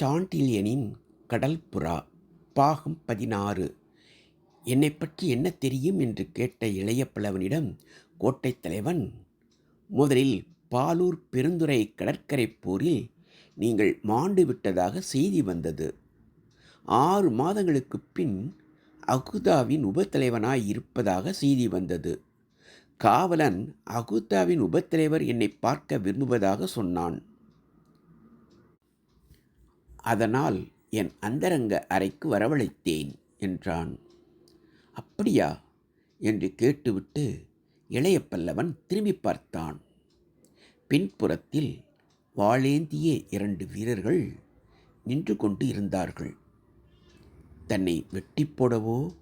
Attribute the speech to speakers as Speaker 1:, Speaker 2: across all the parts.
Speaker 1: ஷாண்டில்யனின் கடல் புறா பாகம் பதினாறு. என்னை பற்றி என்ன தெரியும்? என்று கேட்ட இளைய பல்லவனிடம் கோட்டைத் தலைவன் முதலில் பாலூர் பெருந்துறை கடற்கரை போரில் நீங்கள் மாண்டு விட்டதாக செய்தி வந்தது. ஆறு மாதங்களுக்கு பின் அகுதாவின் உபத்தலைவனாய் இருப்பதாக செய்தி வந்தது. காவலன் அகுதாவின் உபத்தலைவர் என்னை பார்க்க விரும்புவதாக சொன்னான். அதனால் என் அந்தரங்க அறைக்கு வரவழைத்தேன் என்றான். அப்படியா? என்று கேட்டுவிட்டு இளைய பல்லவன் திரும்பி பார்த்தான். பின்புறத்தில் வாளேந்திய இரண்டு வீரர்கள் நின்று கொண்டு இருந்தார்கள். தன்னை வெட்டி போடவோ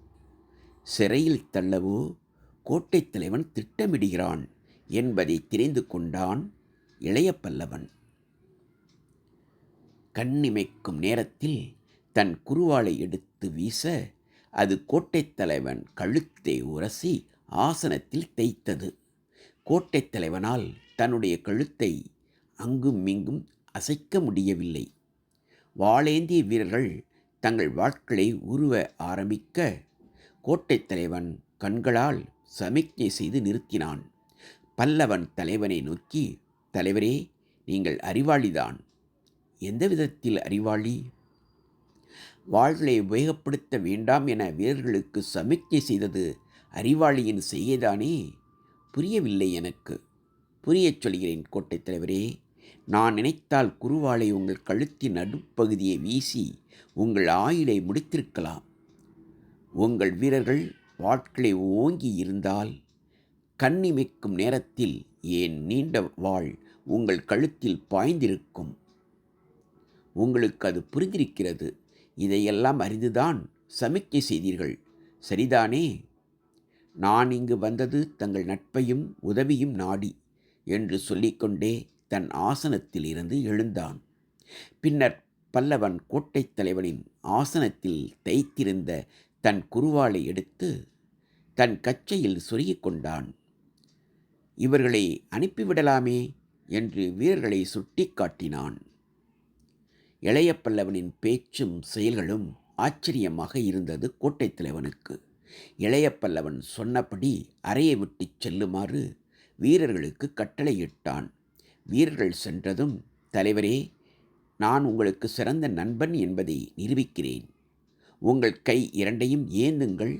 Speaker 1: சிறையில் தள்ளவோ கோட்டைத் தலைவன் திட்டமிடுகிறான் என்பதை தெரிந்து கொண்டான் இளைய பல்லவன். கண்ணிமைக்கும் நேரத்தில் தன் குருவாளை எடுத்து வீச அது கோட்டைத் தலைவன் கழுத்தை உரசி ஆசனத்தில் தேய்த்தது. கோட்டைத் தலைவனால் தன்னுடைய கழுத்தை அங்கும் இங்கும் அசைக்க முடியவில்லை. வாளேந்திய வீரர்கள் தங்கள் வாட்களை உருவ ஆரம்பிக்க கோட்டைத் தலைவன் கண்களால் சமிக்ஞை செய்து நிறுத்தினான். பல்லவன் தலைவனை நோக்கி தலைவரே நீங்கள் அறிவாளிதான். எந்த விதத்தில் அறிவாளி? வாள்களை உபயோகப்படுத்த வேண்டாம் என வீரர்களுக்கு சமிக்ஞை செய்தது அறிவாளியின் செய்கைதானே? புரியவில்லை எனக்கு. புரியச் சொல்கிறேன் கோட்டைத் தலைவரே. நான் நினைத்தால் குருவாளை உங்கள் கழுத்தின் நடுப்பகுதியை வீசி உங்கள் ஆயுளை முடித்திருக்கலாம். உங்கள் வீரர்கள் வாட்களை ஓங்கி இருந்தால் கண்ணிமைக்கும் நேரத்தில் ஏன் நீண்ட வாழ் உங்கள் கழுத்தில் பாய்ந்திருக்கும்? உங்களுக்கு அது புரிந்திருக்கிறது. இதையெல்லாம் அறிந்துதான் சமிக்ஞை செய்தீர்கள். சரிதானே? நான் இங்கு வந்தது தங்கள் நட்பையும் உதவியும் நாடி என்று சொல்லிக்கொண்டே தன் ஆசனத்தில் இருந்து எழுந்தான். பின்னர் பல்லவன் கோட்டைத் தலைவனின் ஆசனத்தில் தைத்திருந்த தன் குருவாளை எடுத்து தன் கச்சையில் சொருகிக் கொண்டான். இவர்களை அனுப்பிவிடலாமே என்று வீரர்களை சுட்டி காட்டினான். இளைய பல்லவனின் பேச்சும் செயல்களும் ஆச்சரியமாக இருந்தது கோட்டை தலைவனுக்கு. இளைய பல்லவன் சொன்னபடி அறையை விட்டு செல்லுமாறு வீரர்களுக்கு கட்டளையிட்டான். வீரர்கள் சென்றதும் தலைவரே நான் உங்களுக்கு சிறந்த நண்பன் என்பதை நிரூபிக்கிறேன். உங்கள் கை இரண்டையும் ஏந்துங்கள்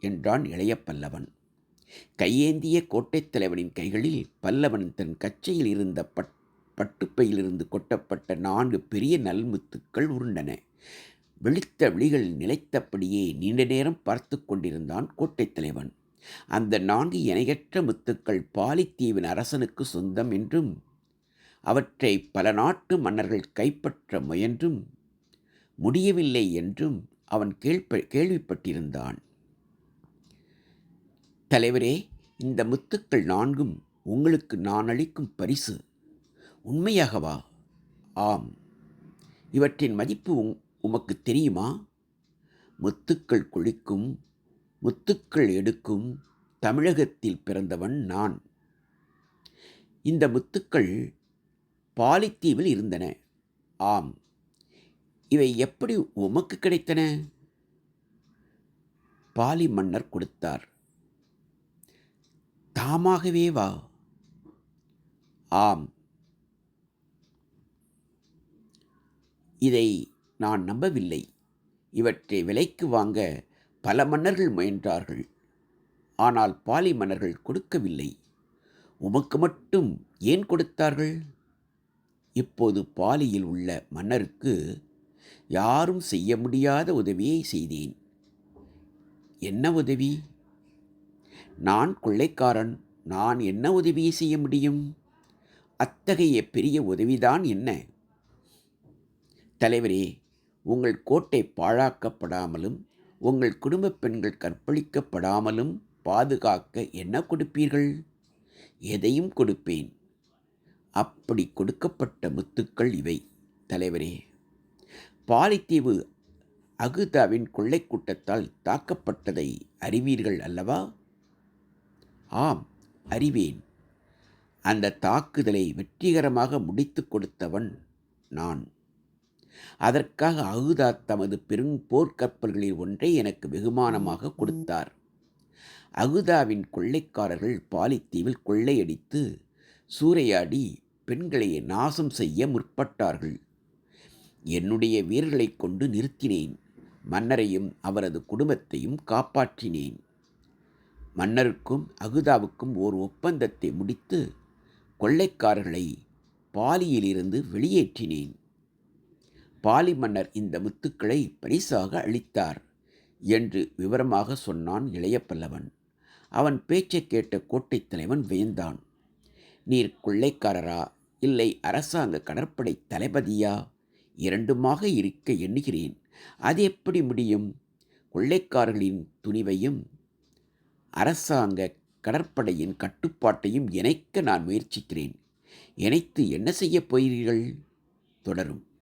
Speaker 1: என்றான் இளைய பல்லவன் கையேந்திய கோட்டைத் தலைவனின் கைகளில் பல்லவன் தன் கச்சையில் இருந்த பட் பட்டுப்பையிலிருந்து கொட்டப்பட்ட நான்கு பெரிய நல்முத்துக்கள் உருண்டன. விழித்த விழிகள் நிலைத்தபடியே நீண்ட நேரம் பார்த்து கொண்டிருந்தான் கோட்டைத் தலைவன். அந்த நான்கு இணையற்ற முத்துக்கள் பாலித்தீவின் அரசனுக்கு சொந்தம் என்றும் அவற்றை பல நாட்டு மன்னர்கள் கைப்பற்ற முயன்றும் முடியவில்லை என்றும் அவன் கேள்ப கேள்விப்பட்டிருந்தான். தலைவரே இந்த முத்துக்கள் நான்கும் உங்களுக்கு நான் அளிக்கும் பரிசு. உண்மையாகவா? ஆம். இவற்றின் மதிப்பு உமக்கு தெரியுமா? முத்துக்கள் குளிக்கும் முத்துக்கள் எடுக்கும் தமிழகத்தில் பிறந்தவன் நான். இந்த முத்துக்கள் பாலித்தீவில் இருந்தன. ஆம். இவை எப்படி உமக்கு கிடைத்தன? பாலி மன்னர் கொடுத்தார். தாமாகவே வா. ஆம். இதை நான் நம்பவில்லை. இவற்றை விலைக்கு வாங்க பல மன்னர்கள் முயன்றார்கள். ஆனால் பாலி மன்னர்கள் கொடுக்கவில்லை. உமக்கு மட்டும் ஏன் கொடுத்தார்கள்? இப்போது பாலியில் உள்ள மன்னருக்கு யாரும் செய்ய முடியாத உதவியை செய்தேன். என்ன உதவி? நான் கொள்ளைக்காரன் நான் என்ன உதவியை செய்ய முடியும்? அத்தகைய பெரிய உதவிதான் என்ன? தலைவரே உங்கள் கோட்டை பாழாக்கப்படாமலும் உங்கள் குடும்ப பெண்கள் கற்பழிக்கப்படாமலும் பாதுகாக்க என்ன கொடுப்பீர்கள்? எதையும் கொடுப்பேன். அப்படி கொடுக்கப்பட்ட முத்துக்கள் இவை தலைவரே. பாலித்தீவு அகுதாவின் கொள்ளை கூட்டத்தால் தாக்கப்பட்டதை அறிவீர்கள் அல்லவா? ஆம் அறிவேன். அந்த தாக்குதலை வெற்றிகரமாக முடித்து கொடுத்தவன் நான். அதற்காக அகுதா தமது பெரும் போர்க்கப்பல்களில் ஒன்றை எனக்கு வெகுமானமாக கொடுத்தார். அகுதாவின் கொள்ளைக்காரர்கள் பாலித்தீவில் கொள்ளையடித்து சூறையாடி பெண்களை நாசம் செய்ய முற்பட்டார்கள். என்னுடைய வீரர்களைக் கொண்டு நிறுத்தினேன். மன்னரையும் அவரது குடும்பத்தையும் காப்பாற்றினேன். மன்னருக்கும் அகுதாவுக்கும் ஓர் ஒப்பந்தத்தை முடித்து கொள்ளைக்காரர்களை பாலியிலிருந்து வெளியேற்றினேன். பாலி மன்னர் இந்த முத்துக்களை பரிசாக அளித்தார் என்று விவரமாக சொன்னான் இளைய பல்லவன். அவன் பேச்சைக் கேட்ட கோட்டைத் தலைவன் வியந்தான். நீர் கொள்ளைக்காரரா? இல்லை அரசாங்க கடற்படை தளபதியா? இரண்டுமாக இருக்க எண்ணுகிறேன். அது எப்படி முடியும்? கொள்ளைக்காரர்களின் துணிவையும் அரசாங்க கடற்படையின் கட்டுப்பாட்டையும் இணைக்க நான் முயற்சிக்கிறேன். இணைத்து என்ன செய்யப் போகிறீர்கள்? தொடரும்.